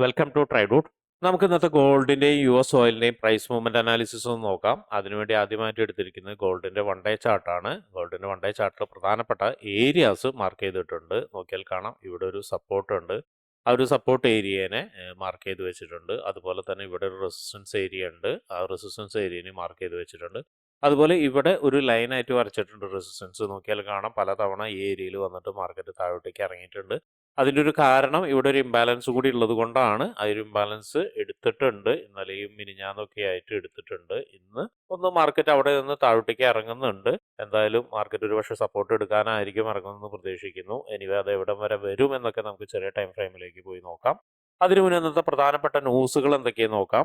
Welcome to ട്രൈഡൂട്ട് നമുക്ക് ഇന്നത്തെ ഗോൾഡിന്റെയും യു എസ് ഓയിലിന്റെയും പ്രൈസ് മൂവ്മെന്റ് അനാലിസിസ് ഒന്ന് നോക്കാം. അതിനുവേണ്ടി ആദ്യമായിട്ട് എടുത്തിരിക്കുന്നത് ഗോൾഡിന്റെ വൺ ഡേ ചാർട്ടാണ് ഗോൾഡിന്റെ വൺ ഡേ ചാർട്ടിൽ പ്രധാനപ്പെട്ട ഏരിയാസ് മാർക്ക് ചെയ്തിട്ടുണ്ട്. നോക്കിയാൽ കാണാം. ഇവിടെ ഒരു സപ്പോർട്ട് ഉണ്ട്. ആ ഒരു സപ്പോർട്ട് ഏരിയനെ മാർക്ക് ചെയ്ത് വെച്ചിട്ടുണ്ട്. അതുപോലെ തന്നെ ഇവിടെ ഒരു റെസിസ്റ്റൻസ് ഏരിയ ഉണ്ട്. ആ റെസിസ്റ്റൻസ് ഏരിയനെ മാർക്ക് ചെയ്ത് വെച്ചിട്ടുണ്ട്. അതുപോലെ ഇവിടെ ഒരു ലൈനായിട്ട് വരച്ചിട്ടുണ്ട് റെസിസ്റ്റൻസ് നോക്കിയാൽ കാണാം. പലതവണ ഈ ഏരിയയിൽ വന്നിട്ട് മാർക്കറ്റ് താഴോട്ടേക്ക് ഇറങ്ങിയിട്ടുണ്ട്. അതിന്റെ ഒരു കാരണം ഇവിടെ ഒരു ഇംബാലൻസ് കൂടി ഉള്ളത് കൊണ്ടാണ്. ആ ഇംബാലൻസ് എടുത്തിട്ടുണ്ട്. ഇന്നലെയും മിനിഞ്ഞാന്നൊക്കെ ആയിട്ട് എടുത്തിട്ടുണ്ട്. ഇന്ന് ഒന്ന് മാർക്കറ്റ് അവിടെ നിന്ന് താഴോട്ടേക്ക് ഇറങ്ങുന്നുണ്ട്. എന്തായാലും മാർക്കറ്റ് ഒരു പക്ഷേ സപ്പോർട്ട് എടുക്കാനായിരിക്കും ഇറങ്ങുമെന്ന് പ്രതീക്ഷിക്കുന്നു. എനിവേ അത് എവിടം വരെ വരും എന്നൊക്കെ നമുക്ക് ചെറിയ ടൈം ഫ്രെയിമിലേക്ക് പോയി നോക്കാം. അതിനു മുന്നേ ഇന്നത്തെ പ്രധാനപ്പെട്ട ന്യൂസുകൾ എന്തൊക്കെയെന്ന് നോക്കാം.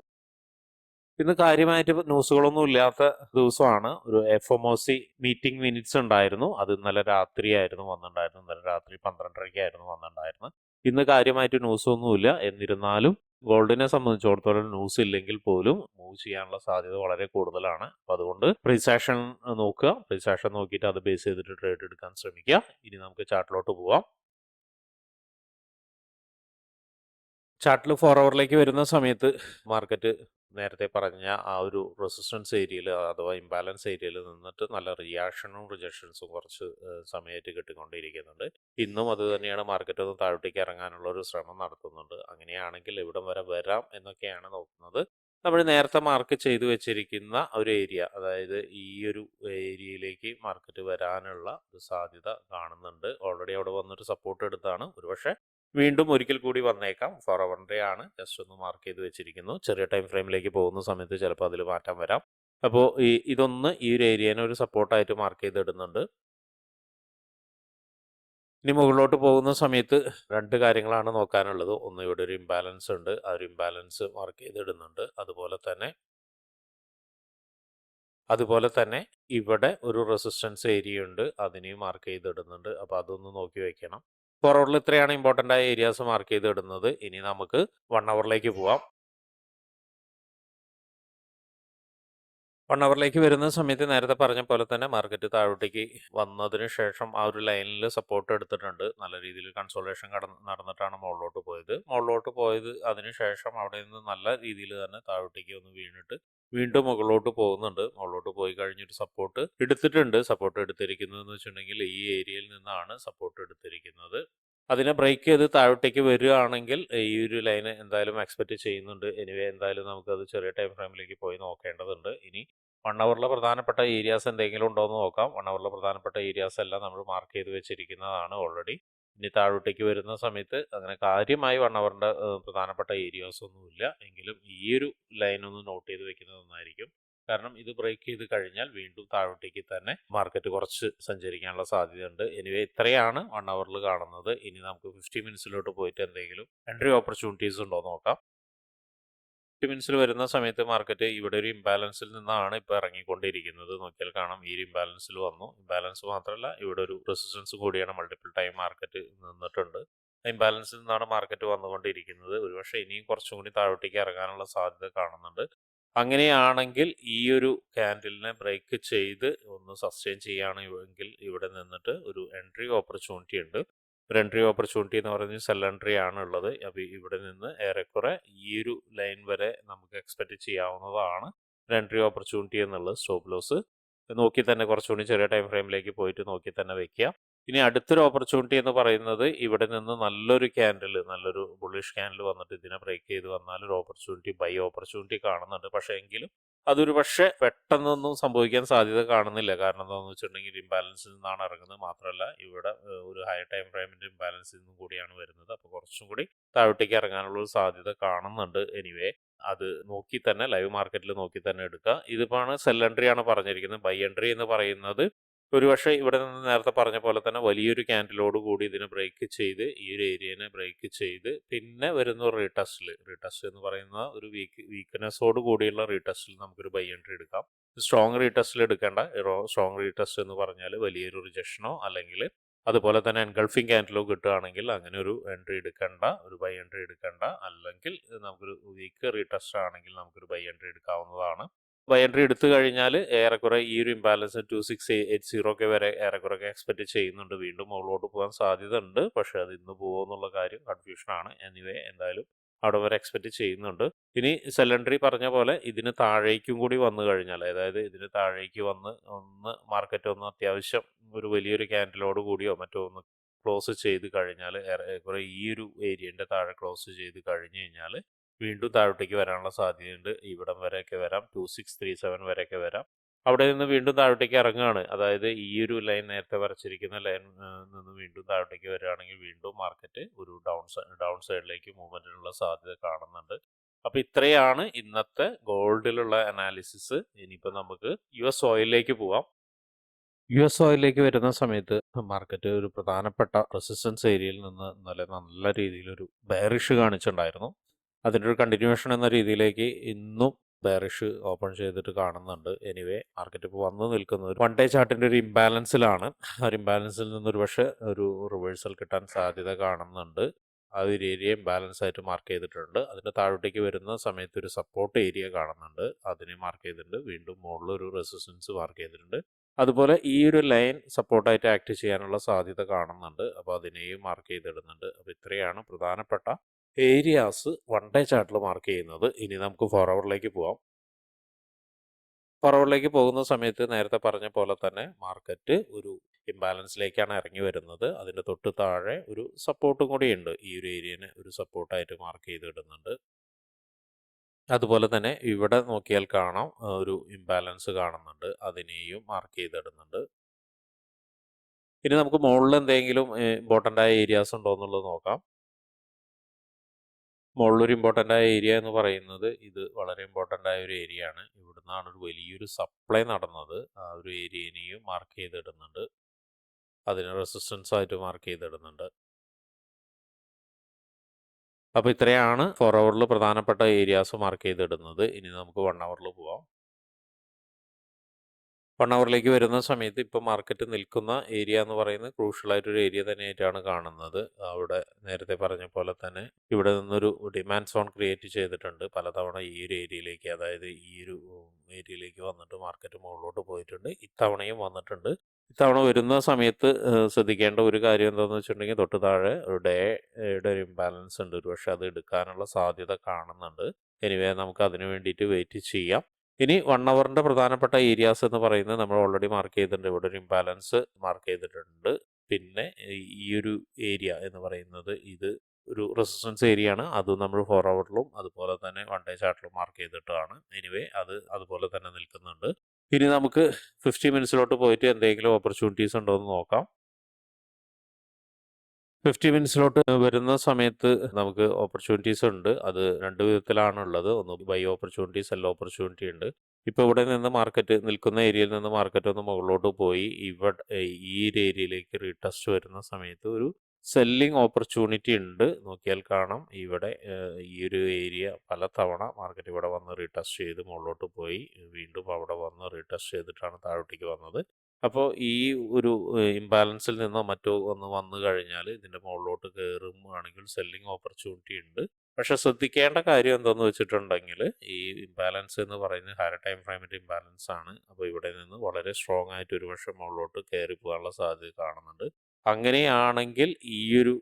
ഇന്ന് കാര്യമായിട്ട് ന്യൂസുകളൊന്നും ഇല്ലാത്ത ദിവസമാണ്. ഒരു F M O C meeting minutes ഉണ്ടായിരുന്നു. അത് ഇന്നലെ രാത്രിയായിരുന്നു വന്നിട്ടുണ്ടായിരുന്നു ഇന്നലെ രാത്രി പന്ത്രണ്ടരയ്ക്കായിരുന്നു വന്നിട്ടുണ്ടായിരുന്നു ഇന്ന് കാര്യമായിട്ട് ന്യൂസൊന്നുമില്ല എന്നിരുന്നാലും ഗോൾഡിനെ സംബന്ധിച്ചിടത്തോളം ന്യൂസ് ഇല്ലെങ്കിൽ പോലും മൂവ് ചെയ്യാനുള്ള സാധ്യത വളരെ കൂടുതലാണ്. അപ്പം അതുകൊണ്ട് പ്രിസാഷൻ നോക്കുക. പ്രിസാഷൻ നോക്കിയിട്ട് അത് ബേസ് ചെയ്തിട്ട് ട്രേഡ് എടുക്കാൻ ശ്രമിക്കുക. ഇനി നമുക്ക് ചാർട്ടിലോട്ട് പോവാം. ചാർട്ടിൽ ഫോർ അവറിലേക്ക് വരുന്ന സമയത്ത് മാർക്കറ്റ് നേരത്തെ പറഞ്ഞ ആ ഒരു റെസിസ്റ്റൻസ് ഏരിയയിൽ അഥവാ ഇംബാലൻസ് ഏരിയയിൽ നിന്നിട്ട് നല്ല റിയാക്ഷനും റിജക്ഷൻസും കുറച്ച് സമയമായിട്ട് കിട്ടിക്കൊണ്ടിരിക്കുന്നുണ്ട്. ഇന്നും അത് തന്നെയാണ് മാർക്കറ്റ് ഒന്ന് താഴോട്ടേക്ക് ഇറങ്ങാനുള്ള ഒരു ശ്രമം നടത്തുന്നുണ്ട്. അങ്ങനെയാണെങ്കിൽ ഇവിടം വരെ വരാം എന്നൊക്കെയാണ് നോക്കുന്നത്. നമ്മൾ നേരത്തെ മാർക്ക് ചെയ്തു വെച്ചിരിക്കുന്ന ഒരു ഏരിയ അതായത് ഈ ഒരു ഏരിയയിലേക്ക് മാർക്കറ്റ് വരാനുള്ള ഒരു സാധ്യത കാണുന്നുണ്ട്. ഓൾറെഡി അവിടെ വന്നൊരു സപ്പോർട്ട് എടുത്താണ്. ഒരുപക്ഷെ വീണ്ടും ഒരിക്കൽ കൂടി വന്നേക്കാം. ഫോർ അവർ ഡേ ആണ്. ജസ്റ്റ് ഒന്ന് മാർക്ക് ചെയ്ത് വെച്ചിരിക്കുന്നു. ചെറിയ ടൈം ഫ്രെയിമിലേക്ക് പോകുന്ന സമയത്ത് ചിലപ്പോൾ അതിൽ മാറ്റം വരാം. അപ്പോൾ ഈ ഇതൊന്ന് ഈ ഒരു ഏരിയനെ ഒരു സപ്പോർട്ടായിട്ട് മാർക്ക് ചെയ്തിടുന്നുണ്ട്. ഇനി മുകളിലോട്ട് പോകുന്ന സമയത്ത് രണ്ട് കാര്യങ്ങളാണ് നോക്കാനുള്ളത്. ഒന്ന് ഇവിടെ ഒരു ഇംബാലൻസ് ഉണ്ട്. ആ ഒരു ഇംബാലൻസ് മാർക്ക് ചെയ്തിടുന്നുണ്ട്. അതുപോലെ തന്നെ അതുപോലെ തന്നെ ഇവിടെ ഒരു റെസിസ്റ്റൻസ് ഏരിയ ഉണ്ട്. അതിനെയും മാർക്ക് ചെയ്തിടുന്നുണ്ട്. അപ്പോൾ അതൊന്ന് നോക്കി വെക്കണം. ഫോർ അവറിൽ ഇത്രയാണ് ഇമ്പോർട്ടന്റ് ആയ ഏരിയാസ് മാർക്ക് ചെയ്ത് ഇടുന്നത്. ഇനി നമുക്ക് വൺ അവറിലേക്ക് പോവാം. വൺ അവറിലേക്ക് വരുന്ന സമയത്ത് നേരത്തെ പറഞ്ഞ പോലെ തന്നെ മാർക്കറ്റ് താഴോട്ടേക്ക് വന്നതിന് ശേഷം ആ ഒരു ലൈനിൽ സപ്പോർട്ട് എടുത്തിട്ടുണ്ട്. നല്ല രീതിയിൽ കൺസോളേഷൻ കടന്ന് നടന്നിട്ടാണ് മുകളിലോട്ട് പോയത്. മുകളിലോട്ട് പോയത് അതിന് ശേഷം അവിടെ നിന്ന് നല്ല രീതിയിൽ തന്നെ താഴോട്ടേക്ക് ഒന്ന് വീണിട്ട് വീണ്ടും മുകളിലോട്ട് പോകുന്നുണ്ട്. മുകളിലോട്ട് പോയി കഴിഞ്ഞൊരു സപ്പോർട്ട് എടുത്തിട്ടുണ്ട്. സപ്പോർട്ട് എടുത്തിരിക്കുന്നത് എന്ന് വെച്ചിട്ടുണ്ടെങ്കിൽ ഈ ഏരിയയിൽ നിന്നാണ് സപ്പോർട്ട് എടുത്തിരിക്കുന്നത്. അതിനെ ബ്രേക്ക് ചെയ്ത് താഴോട്ടേക്ക് വരികയാണെങ്കിൽ ഈ ഒരു ലൈന് എന്തായാലും എക്സ്പെക്റ്റ് ചെയ്യുന്നുണ്ട്. എനിവേ എന്തായാലും നമുക്കത് ചെറിയ ടൈം ഫ്രെയിമിലേക്ക് പോയി നോക്കേണ്ടതുണ്ട്. ഇനി വൺ അവറിലെ പ്രധാനപ്പെട്ട ഏരിയാസ് എന്തെങ്കിലും ഉണ്ടോ എന്ന് നോക്കാം. വൺ അവറിലെ പ്രധാനപ്പെട്ട ഏരിയാസ് എല്ലാം നമ്മൾ മാർക്ക് ചെയ്ത് വെച്ചിരിക്കുന്നതാണ് ഓൾറെഡി ഇനി താഴോട്ടേക്ക് വരുന്ന സമയത്ത് അങ്ങനെ കാര്യമായി വൺ അവറിന്റെ പ്രധാനപ്പെട്ട ഏരിയാസ് ഒന്നുമില്ല. എങ്കിലും ഈ ഒരു ലൈൻ ഒന്ന് നോട്ട് ചെയ്ത് വെക്കുന്നത് നന്നായിരിക്കും. കാരണം ഇത് ബ്രേക്ക് ചെയ്ത് കഴിഞ്ഞാൽ വീണ്ടും താഴോട്ടേക്ക് തന്നെ മാർക്കറ്റ് കുറച്ച് സഞ്ചരിക്കാനുള്ള സാധ്യതയുണ്ട്. എനിവേ ഇത്രയാണ് വൺ അവറിൽ കാണുന്നത്. ഇനി നമുക്ക് ഫിഫ്റ്റി മിനിറ്റ്സിലോട്ട് പോയിട്ട് എന്തെങ്കിലും എൻട്രി ഓപ്പർച്യൂണിറ്റീസ് ഉണ്ടോ നോക്കാം. ഫിഫ്റ്റി മിനിറ്റ്സിൽ വരുന്ന സമയത്ത് മാർക്കറ്റ് ഇവിടെ ഒരു ഇംബാലൻസിൽ നിന്നാണ് ഇപ്പോൾ ഇറങ്ങിക്കൊണ്ടിരിക്കുന്നത്. നോക്കിയാൽ കാണാം ഈ ഒരു ഇംബാലൻസിൽ വന്നു. ഇംബാലൻസ് മാത്രമല്ല ഇവിടെ ഒരു റെസിസ്റ്റൻസ് കൂടിയാണ് മൾട്ടിപ്പിൾ ടൈം മാർക്കറ്റ് നിന്നിട്ടുണ്ട്. ഇംബാലൻസിൽ നിന്നാണ് മാർക്കറ്റ് വന്നുകൊണ്ടിരിക്കുന്നത്. ഒരുപക്ഷെ ഇനിയും കുറച്ചും കൂടി താഴോട്ടേക്ക് ഇറങ്ങാനുള്ള സാധ്യത കാണുന്നുണ്ട്. അങ്ങനെയാണെങ്കിൽ ഈ ഒരു ക്യാൻഡിലിനെ ബ്രേക്ക് ചെയ്ത് ഒന്ന് സസ്റ്റെയിൻ ചെയ്യുകയാണെങ്കിൽ ഇവിടെ നിന്നിട്ട് ഒരു എൻട്രി ഓപ്പർച്യൂണിറ്റി ഉണ്ട്. ഒരു എൻട്രി ഓപ്പർച്യൂണിറ്റി എന്ന് പറയുന്നത് സെൽ എൻട്രി ആണ് ഉള്ളത് അപ്പോൾ ഇവിടെ നിന്ന് ഏറെക്കുറെ ഈ ഒരു ലൈൻ വരെ നമുക്ക് എക്സ്പെക്റ്റ് ചെയ്യാവുന്നതാണ് ഒരു എൻട്രി ഓപ്പർച്യൂണിറ്റി എന്നുള്ളത്. സ്റ്റോപ്പ് ലോസ് നോക്കി തന്നെ കുറച്ചുകൂടി ചെറിയ ടൈം ഫ്രെയിമിലേക്ക് പോയിട്ട് നോക്കി തന്നെ വെക്കുക ഇനി അടുത്തൊരു ഓപ്പർച്യൂണിറ്റി എന്ന് പറയുന്നത് ഇവിടെ നിന്ന് നല്ലൊരു ക്യാൻഡിൽ നല്ലൊരു ബുള്ളിഷ് ക്യാൻഡിൽ വന്നിട്ട് ഇതിനെ ബ്രേക്ക് ചെയ്ത് വന്നാൽ ഒരു ഓപ്പർച്യൂണിറ്റി ബൈ ഓപ്പർച്യൂണിറ്റി കാണുന്നുണ്ട്. പക്ഷേ എങ്കിലും അതൊരു പക്ഷേ പെട്ടെന്നൊന്നും സംഭവിക്കാൻ സാധ്യത കാണുന്നില്ല. കാരണം എന്താണെന്ന് വെച്ചിട്ടുണ്ടെങ്കിൽ ഇംബാലൻസിൽ നിന്നാണ് ഇറങ്ങുന്നത്. മാത്രമല്ല ഇവിടെ ഒരു ഹൈ ടൈം ഫ്രെയിമിന്റെ ഇംബാലൻസിൽ നിന്നും കൂടിയാണ് വരുന്നത്. അപ്പോൾ കുറച്ചും കൂടി താഴോട്ടേക്ക് ഇറങ്ങാനുള്ള ഒരു സാധ്യത കാണുന്നുണ്ട്. എനിവേ അത് നോക്കി തന്നെ ലൈവ് മാർക്കറ്റിൽ നോക്കി തന്നെ എടുക്കുക ഇതിപ്പോൾ സെൽ എൻട്രി ആണ് പറഞ്ഞിരിക്കുന്നത്. ബൈ എൻട്രി എന്ന് പറയുന്നത് ഒരുപക്ഷെ ഇവിടെ നിന്ന് നേരത്തെ പറഞ്ഞ പോലെ തന്നെ വലിയൊരു ക്യാൻഡിലോട് കൂടി ഇതിനെ ബ്രേക്ക് ചെയ്ത് ഈ ഒരു ഏരിയനെ ബ്രേക്ക് ചെയ്ത് പിന്നെ വരുന്ന റീടെസ്റ്റിൽ റീടെസ്റ്റ് എന്ന് പറയുന്ന ഒരു വീക്ക് വീക്ക്നെസ്സോട് കൂടിയുള്ള റീടെസ്റ്റിൽ നമുക്കൊരു ബൈ എൻട്രി എടുക്കാം. സ്ട്രോങ് റീടെസ്റ്റിൽ എടുക്കേണ്ട സ്ട്രോങ് റീടെസ്റ്റ് എന്ന് പറഞ്ഞാൽ വലിയൊരു റിജക്ഷനോ അല്ലെങ്കിൽ അതുപോലെ തന്നെ എൻഗൾഫിംഗ് ക്യാൻഡിലോ കിട്ടുകയാണെങ്കിൽ അങ്ങനെ ഒരു എൻട്രി എടുക്കേണ്ട ഒരു ബൈ എൻട്രി എടുക്കേണ്ട അല്ലെങ്കിൽ നമുക്കൊരു വീക്ക് റീടെസ്റ്റ് ആണെങ്കിൽ നമുക്കൊരു ബൈ എൻട്രി എടുക്കാവുന്നതാണ്. ബൈ എൻട്രി എടുത്തു കഴിഞ്ഞാൽ ഏറെക്കുറെ ഈ ഒരു imbalance two six eight zero ഒക്കെ വരെ ഏറെക്കുറെ എക്സ്പെക്ട് ചെയ്യുന്നുണ്ട്. വീണ്ടും മുകളിലോട്ട് പോകാൻ സാധ്യത ഉണ്ട് പക്ഷേ അത് ഇന്ന് പോകുമോ എന്നുള്ള കാര്യം കൺഫ്യൂഷനാണ് എനിവേ എന്തായാലും അവിടെ വരെ എക്സ്പെക്ട് ചെയ്യുന്നുണ്ട്. ഇനി സെലണ്ടറി പറഞ്ഞ പോലെ ഇതിന് താഴേക്കും കൂടി വന്നു കഴിഞ്ഞാൽ അതായത് ഇതിന് താഴേക്ക് വന്ന് ഒന്ന് മാർക്കറ്റ് ഒന്ന് അത്യാവശ്യം ഒരു വലിയൊരു ക്യാൻഡിലോട് കൂടിയോ മറ്റോ ഒന്ന് ക്ലോസ് ചെയ്ത് കഴിഞ്ഞാൽ ഏറെക്കുറെ ഈ ഒരു ഏരിയന്റെ താഴെ ക്ലോസ് ചെയ്ത് കഴിഞ്ഞ് കഴിഞ്ഞാൽ വീണ്ടും താഴോട്ടേക്ക് വരാനുള്ള സാധ്യതയുണ്ട്. ഇവിടം വരെയൊക്കെ വരാം. 2637 വരെയൊക്കെ വരാം. അവിടെ നിന്ന് വീണ്ടും താഴോട്ടേക്ക് ഇറങ്ങുകയാണ്. അതായത് ഈ ഒരു ലൈൻ നേരത്തെ വരച്ചിരിക്കുന്ന ലൈൻ നിന്ന് വീണ്ടും താഴോട്ടേക്ക് വരികയാണെങ്കിൽ വീണ്ടും മാർക്കറ്റ് ഒരു ഡൗൺ ഡൗൺ സൈഡിലേക്ക് മൂവ്മെന്റിനുള്ള സാധ്യത കാണുന്നുണ്ട്. അപ്പോൾ ഇത്രയാണ് ഇന്നത്തെ ഗോൾഡിലുള്ള അനാലിസിസ്. ഇനിയിപ്പോൾ നമുക്ക് യു എസ് ഓയിലിലേക്ക് പോവാം. യു എസ് ഓയിലിലേക്ക് വരുന്ന സമയത്ത് മാർക്കറ്റ് ഒരു പ്രധാനപ്പെട്ട റെസിസ്റ്റൻസ് ഏരിയയിൽ നിന്ന് ഇന്നലെ നല്ല രീതിയിലൊരു ബെയറിഷ് കാണിച്ചിട്ടുണ്ടായിരുന്നു. അതിന്റെ ഒരു കണ്ടിന്യൂഷൻ എന്ന രീതിയിലേക്ക് ഇന്നും ബെയറിഷ് ഓപ്പൺ ചെയ്തിട്ട് കാണുന്നുണ്ട്. എനിവേ മാർക്കറ്റ് ഇപ്പോൾ വന്ന് നിൽക്കുന്നത് വൺ ഡേ ചാർട്ടിന്റെ ഒരു ഇംബാലൻസിലാണ്. ആ ഒരു ഇംബാലൻസിൽ നിന്നൊരു പക്ഷേ ഒരു റിവേഴ്സൽ കിട്ടാൻ സാധ്യത കാണുന്നുണ്ട്. ആ ഒരു ഏരിയ ഇംബാലൻസ് ആയിട്ട് മാർക്ക് ചെയ്തിട്ടുണ്ട്. അതിന്റെ താഴോട്ടേക്ക് വരുന്ന സമയത്ത് ഒരു സപ്പോർട്ട് ഏരിയ കാണുന്നുണ്ട്. അതിനെ മാർക്ക് ചെയ്തിട്ടുണ്ട്. വീണ്ടും മുകളിൽ ഒരു റെസിസ്റ്റൻസ് മാർക്ക് ചെയ്തിട്ടുണ്ട്. അതുപോലെ ഈ ഒരു ലൈൻ സപ്പോർട്ടായിട്ട് ആക്ട് ചെയ്യാനുള്ള സാധ്യത കാണുന്നുണ്ട്. അപ്പോൾ അതിനെയും മാർക്ക് ചെയ്തിടുന്നുണ്ട്. അപ്പോൾ ഇത്രയാണ് പ്രധാനപ്പെട്ട ഏരിയാസ് വൺ ഡേ ചാർട്ടിൽ മാർക്ക് ചെയ്യുന്നത്. ഇനി നമുക്ക് ഫോർ പോവാം. ഫോർ പോകുന്ന സമയത്ത് നേരത്തെ പറഞ്ഞ പോലെ തന്നെ മാർക്കറ്റ് ഒരു ഇംബാലൻസിലേക്കാണ് ഇറങ്ങി വരുന്നത്. അതിന്റെ തൊട്ട് താഴെ ഒരു സപ്പോർട്ടും കൂടിയുണ്ട്. ഈ ഒരു ഏരിയനെ ഒരു സപ്പോർട്ടായിട്ട് മാർക്ക് ചെയ്ത് ഇടുന്നുണ്ട് അതുപോലെ തന്നെ ഇവിടെ നോക്കിയാൽ കാണാം ഒരു ഇംബാലൻസ് കാണുന്നുണ്ട്. അതിനെയും മാർക്ക് ചെയ്തിടുന്നുണ്ട്. ഇനി നമുക്ക് മുകളിൽ എന്തെങ്കിലും ഇമ്പോർട്ടന്റ് ആയ ഏരിയാസ് ഉണ്ടോ എന്നുള്ളത് നോക്കാം. മുകളിലൊരു ഇമ്പോർട്ടന്റ് ആയ ഏരിയ എന്ന് പറയുന്നത് ഇത് വളരെ ഇമ്പോർട്ടന്റ് ആയ ഒരു ഏരിയ ആണ്. ഇവിടുന്നാണ് ഒരു വലിയൊരു സപ്ലൈ നടന്നത്. ആ ഒരു ഏരിയനെയും മാർക്ക് ചെയ്തിടുന്നുണ്ട്. അതിന് റെസിസ്റ്റൻസ് ആയിട്ട് മാർക്ക് ചെയ്തിടുന്നുണ്ട്. അപ്പോൾ ഇത്രയാണ് ഫോർ അവറിൽ പ്രധാനപ്പെട്ട ഏരിയാസ് മാർക്ക് ചെയ്തിടുന്നത്. ഇനി നമുക്ക് വൺ അവറിൽ പോവാം. വൺ അവറിലേക്ക് വരുന്ന സമയത്ത് ഇപ്പോൾ മാർക്കറ്റ് നിൽക്കുന്ന ഏരിയ എന്ന് പറയുന്നത് ക്രൂഷ്യൽ ആയിട്ടൊരു ഏരിയ തന്നെയായിട്ടാണ് കാണുന്നത്. അവിടെ നേരത്തെ പറഞ്ഞ പോലെ തന്നെ ഇവിടെ നിന്നൊരു ഡിമാൻഡ് സോൺ ക്രിയേറ്റ് ചെയ്തിട്ടുണ്ട്. പലതവണ ഈ ഒരു ഏരിയയിലേക്ക് അതായത് ഈ ഒരു ഏരിയയിലേക്ക് വന്നിട്ട് മാർക്കറ്റ് മുകളിലോട്ട് പോയിട്ടുണ്ട്. ഇത്തവണയും വന്നിട്ടുണ്ട്. ഇത്തവണ വരുന്ന സമയത്ത് ശ്രദ്ധിക്കേണ്ട ഒരു കാര്യം എന്താണെന്ന് വെച്ചിട്ടുണ്ടെങ്കിൽ തൊട്ട് താഴെ ഒരു ഡേയുടെ ഒരു ഇംബാലൻസ് ഉണ്ട്. ഒരു പക്ഷേ അത് എടുക്കാനുള്ള സാധ്യത കാണുന്നുണ്ട്. എനിവേ നമുക്ക് അതിന് വേണ്ടിയിട്ട് വെയിറ്റ് ചെയ്യാം. ഇനി വൺ അവറിന്റെ പ്രധാനപ്പെട്ട ഏരിയാസ് എന്ന് പറയുന്നത് നമ്മൾ ഓൾറെഡി മാർക്ക് ചെയ്തിട്ടുണ്ട്. ഇവിടെ ഒരു ഇംബാലൻസ് മാർക്ക് ചെയ്തിട്ടുണ്ട്. പിന്നെ ഈ- ഒരു ഏരിയ എന്ന് പറയുന്നത് ഇത് ഒരു റെസിസ്റ്റൻസ് ഏരിയ ആണ്. അത് നമ്മൾ ഫോർ അവറിലും അതുപോലെ തന്നെ വൺ ഡേ ചാർട്ടിലും മാർക്ക് ചെയ്തിട്ടാണ്. എനിവേ അത് അതുപോലെ തന്നെ നിൽക്കുന്നുണ്ട്. ഇനി നമുക്ക് 50 മിനിറ്റ്സിലോട്ട് പോയിട്ട് എന്തെങ്കിലും ഓപ്പർച്യൂണിറ്റീസ് ഉണ്ടോ എന്ന് നോക്കാം. 50 മിനിറ്റ്സിലോട്ട് വരുന്ന സമയത്ത് നമുക്ക് ഓപ്പർച്യൂണിറ്റീസ് ഉണ്ട്. അത് രണ്ട് വിധത്തിലാണുള്ളത്. ഒന്ന് ബൈ ഓപ്പർച്യൂണിറ്റീസ് അല്ല ഓപ്പർച്യൂണിറ്റി ഉണ്ട്. ഇപ്പോൾ ഇവിടെ നിന്ന് മാർക്കറ്റ് നിൽക്കുന്ന ഏരിയയിൽ നിന്ന് മാർക്കറ്റ് ഒന്ന് മുകളിലോട്ട് പോയി ഇവിടെ ഈ ഒരു ഏരിയയിലേക്ക് റീടെസ്റ്റ് വരുന്ന സമയത്ത് ഒരു സെല്ലിംഗ് ഓപ്പർച്യൂണിറ്റി ഉണ്ട്. നോക്കിയാൽ കാണാം ഇവിടെ ഈ ഒരു ഏരിയ പല തവണ മാർക്കറ്റ് ഇവിടെ വന്ന് റീടെസ്റ്റ് ചെയ്ത് മുകളിലോട്ട് പോയി വീണ്ടും അവിടെ വന്ന് റീടെസ്റ്റ് ചെയ്തിട്ടാണ് താഴോട്ടേക്ക് വന്നത്. അപ്പോൾ ഈ ഒരു ഇംബാലൻസിൽ നിന്നോ മറ്റോ ഒന്ന് വന്നു കഴിഞ്ഞാൽ ഇതിന്റെ മുകളിലോട്ട് കയറുകയാണെങ്കിൽ സെല്ലിംഗ് ഓപ്പർച്യൂണിറ്റി ഉണ്ട്. പക്ഷെ ശ്രദ്ധിക്കേണ്ട കാര്യം എന്താന്ന് വെച്ചിട്ടുണ്ടെങ്കിൽ ഈ ഇംബാലൻസ് എന്ന് പറയുന്നത് ഹയർ ടൈം ഫ്രെയിമിന്റെ ഇംബാലൻസ് ആണ്. അപ്പോൾ ഇവിടെ നിന്ന് വളരെ സ്ട്രോങ് ആയിട്ട് ഒരു വർഷം മുകളിലോട്ട് കയറി പോകാനുള്ള സാധ്യത കാണുന്നുണ്ട്. അങ്ങനെയാണെങ്കിൽ ഈ ഒരു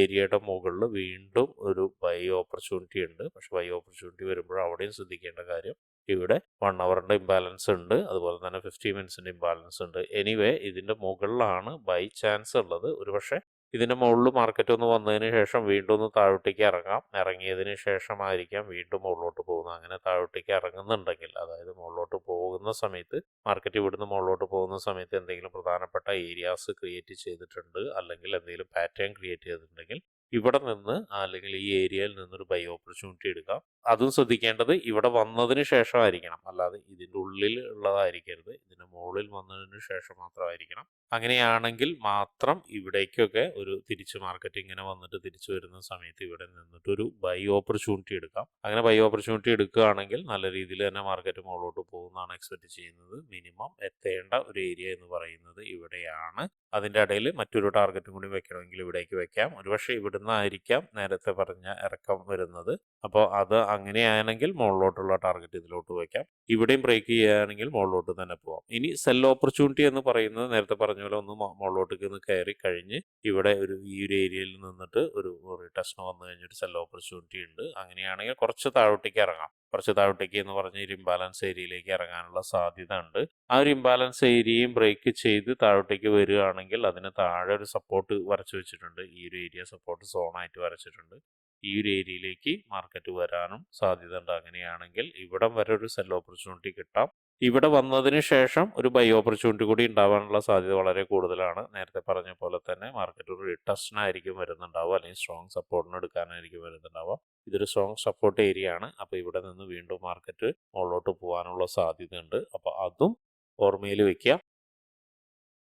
ഏരിയയുടെ മുകളിൽ വീണ്ടും ഒരു ബൈ ഓപ്പർച്യൂണിറ്റി ഉണ്ട്. പക്ഷെ ബൈ ഓപ്പർച്യൂണിറ്റി വരുമ്പോൾ അവിടെയും ശ്രദ്ധിക്കേണ്ട കാര്യം ഇവിടെ വൺ അവറിന്റെ ഇംബാലൻസ് ഉണ്ട്. അതുപോലെ തന്നെ 50 മിനിറ്റ്സിന്റെ ഇംബാലൻസ് ഉണ്ട്. എനിവേ ഇതിന്റെ മുകളിലാണ് ബൈ ചാൻസ് ഉള്ളത്. ഒരുപക്ഷെ ഇതിന്റെ മുകളിൽ മാർക്കറ്റ് ഒന്ന് വന്നതിന് ശേഷം വീണ്ടും ഒന്ന് താഴോട്ടേക്ക് ഇറങ്ങാം. ഇറങ്ങിയതിന് ശേഷമായിരിക്കാം വീണ്ടും മുകളിലോട്ട് പോകുന്നത്. അങ്ങനെ താഴോട്ടേക്ക് ഇറങ്ങുന്നുണ്ടെങ്കിൽ അതായത് മുകളിലോട്ട് പോകുന്ന സമയത്ത് മാർക്കറ്റ് ഇവിടുന്ന് മുകളിലോട്ട് പോകുന്ന സമയത്ത് എന്തെങ്കിലും പ്രധാനപ്പെട്ട ഏരിയാസ് ക്രിയേറ്റ് ചെയ്തിട്ടുണ്ട് അല്ലെങ്കിൽ എന്തെങ്കിലും പാറ്റേൺ ക്രിയേറ്റ് ചെയ്തിട്ടുണ്ടെങ്കിൽ ഇവിടെ നിന്ന് അല്ലെങ്കിൽ ഈ ഏരിയയിൽ നിന്നൊരു ബൈ ഓപ്പർച്യൂണിറ്റി എടുക്കാം. അതും ശ്രദ്ധിക്കേണ്ടത് ഇവിടെ വന്നതിന് ശേഷമായിരിക്കണം. അല്ലാതെ ഇതിന്റെ ഉള്ളിൽ ഉള്ളതായിരിക്കരുത്. ഇതിന്റെ മുകളിൽ വന്നതിന് ശേഷം മാത്രമായിരിക്കണം. അങ്ങനെയാണെങ്കിൽ മാത്രം ഇവിടേക്കൊക്കെ ഒരു തിരിച്ച് മാർക്കറ്റ് ഇങ്ങനെ വന്നിട്ട് തിരിച്ചു വരുന്ന സമയത്ത് ഇവിടെ നിന്നിട്ട് ഒരു ബൈ ഓപ്പർച്യൂണിറ്റി എടുക്കാം. അങ്ങനെ ബൈ ഓപ്പർച്യൂണിറ്റി എടുക്കുകയാണെങ്കിൽ നല്ല രീതിയിൽ തന്നെ മാർക്കറ്റ് മുകളിലോട്ട് പോകുന്നതാണ് എക്സ്പെക്ട് ചെയ്യുന്നത്. മിനിമം എത്തേണ്ട ഒരു ഏരിയ എന്ന് പറയുന്നത് ഇവിടെയാണ്. അതിന്റെ ഇടയിൽ മറ്റൊരു ടാർഗറ്റും കൂടി വെക്കണമെങ്കിൽ ഇവിടേക്ക് വെക്കാം. ഒരുപക്ഷെ ഇവിടുന്ന് ആയിരിക്കാം നേരത്തെ പറഞ്ഞ ഇറക്കം വരുന്നത്. അപ്പോൾ അത് അങ്ങനെയാണെങ്കിൽ മുകളിലോട്ടുള്ള ടാർഗറ്റ് ഇതിലോട്ട് വയ്ക്കാം ഇവിടെയും ബ്രേക്ക് ചെയ്യുകയാണെങ്കിൽ മുകളിലോട്ട് തന്നെ പോവാം. ഇനി സെൽ ഓപ്പർച്യൂണിറ്റി എന്ന് പറയുന്നത് നേരത്തെ പറഞ്ഞ പോലെ ഒന്ന് മുകളിലോട്ടേക്ക് ഒന്ന് കയറി കഴിഞ്ഞ് ഇവിടെ ഒരു ഈ ഒരു ഏരിയയിൽ നിന്നിട്ട് ഒരു ടെസ്റ്റ് വന്നു കഴിഞ്ഞൊരു സെൽ ഓപ്പർച്യൂണിറ്റി ഉണ്ട്. അങ്ങനെയാണെങ്കിൽ കുറച്ച് താഴോട്ടേക്ക് ഇറങ്ങാം. കുറച്ച് താഴോട്ടേക്ക് എന്ന് പറഞ്ഞ് ഒരു ഇംബാലൻസ് ഏരിയയിലേക്ക് ഇറങ്ങാനുള്ള സാധ്യത ഉണ്ട് ആ ഒരു ഇംബാലൻസ് ഏരിയയും ബ്രേക്ക് ചെയ്ത് താഴോട്ടേക്ക് വരികയാണെങ്കിൽ അതിന് താഴെ ഒരു സപ്പോർട്ട് വരച്ചു വെച്ചിട്ടുണ്ട്. ഈ ഒരു ഏരിയ സപ്പോർട്ട് സോണായിട്ട് വരച്ചിട്ടുണ്ട്. ഈ ഒരു ഏരിയയിലേക്ക് മാർക്കറ്റ് വരാനും സാധ്യത ഉണ്ട് അങ്ങനെയാണെങ്കിൽ ഇവിടം വരെ ഒരു സെൽ ഓപ്പർച്യൂണിറ്റി കിട്ടാം. ഇവിടെ വന്നതിന് ശേഷം ഒരു ബൈ ഓപ്പർച്യൂണിറ്റി കൂടി ഉണ്ടാവാനുള്ള സാധ്യത വളരെ കൂടുതലാണ്. നേരത്തെ പറഞ്ഞ പോലെ തന്നെ മാർക്കറ്റ് ഒരു റിട്ടസ്റ്റിനായിരിക്കും വരുന്നുണ്ടാവുക അല്ലെങ്കിൽ സ്ട്രോങ് സപ്പോർട്ടിന് എടുക്കാനായിരിക്കും വരുന്നുണ്ടാവുക. ഇതൊരു സ്ട്രോങ് സപ്പോർട്ട് ഏരിയ ആണ്. അപ്പോൾ ഇവിടെ നിന്ന് വീണ്ടും മാർക്കറ്റ് മുകളിലോട്ട് പോകാനുള്ള സാധ്യതയുണ്ട്. അപ്പോൾ അതും ഓർമ്മയിൽ വെക്കുക.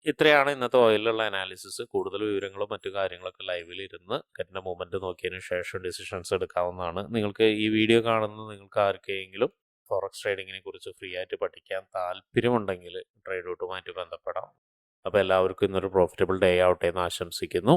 ഇത്രയാണ് ഇന്നത്തെ ഓയിലുള്ള അനാലിസിസ് കൂടുതൽ വിവരങ്ങളും മറ്റു കാര്യങ്ങളൊക്കെ ലൈവിൽ ഇരുന്ന് കറ്റിന്റെ മൂവ്മെന്റ് നോക്കിയതിന് ശേഷം ഡിസിഷൻസ് എടുക്കാവുന്നതാണ്. നിങ്ങൾക്ക് ഈ വീഡിയോ കാണുന്ന നിങ്ങൾക്ക് ആർക്കെങ്കിലും ഫോറക്സ് ട്രേഡിങ്ങിനെ കുറിച്ച് ഫ്രീ ആയിട്ട് പഠിക്കാൻ താല്പര്യമുണ്ടെങ്കിൽ ട്രേഡ് ഔട്ടുമായിട്ട് ബന്ധപ്പെടാം. അപ്പോൾ എല്ലാവർക്കും ഇന്നൊരു പ്രോഫിറ്റബിൾ ഡേ ആവട്ടെ എന്ന് ആശംസിക്കുന്നു.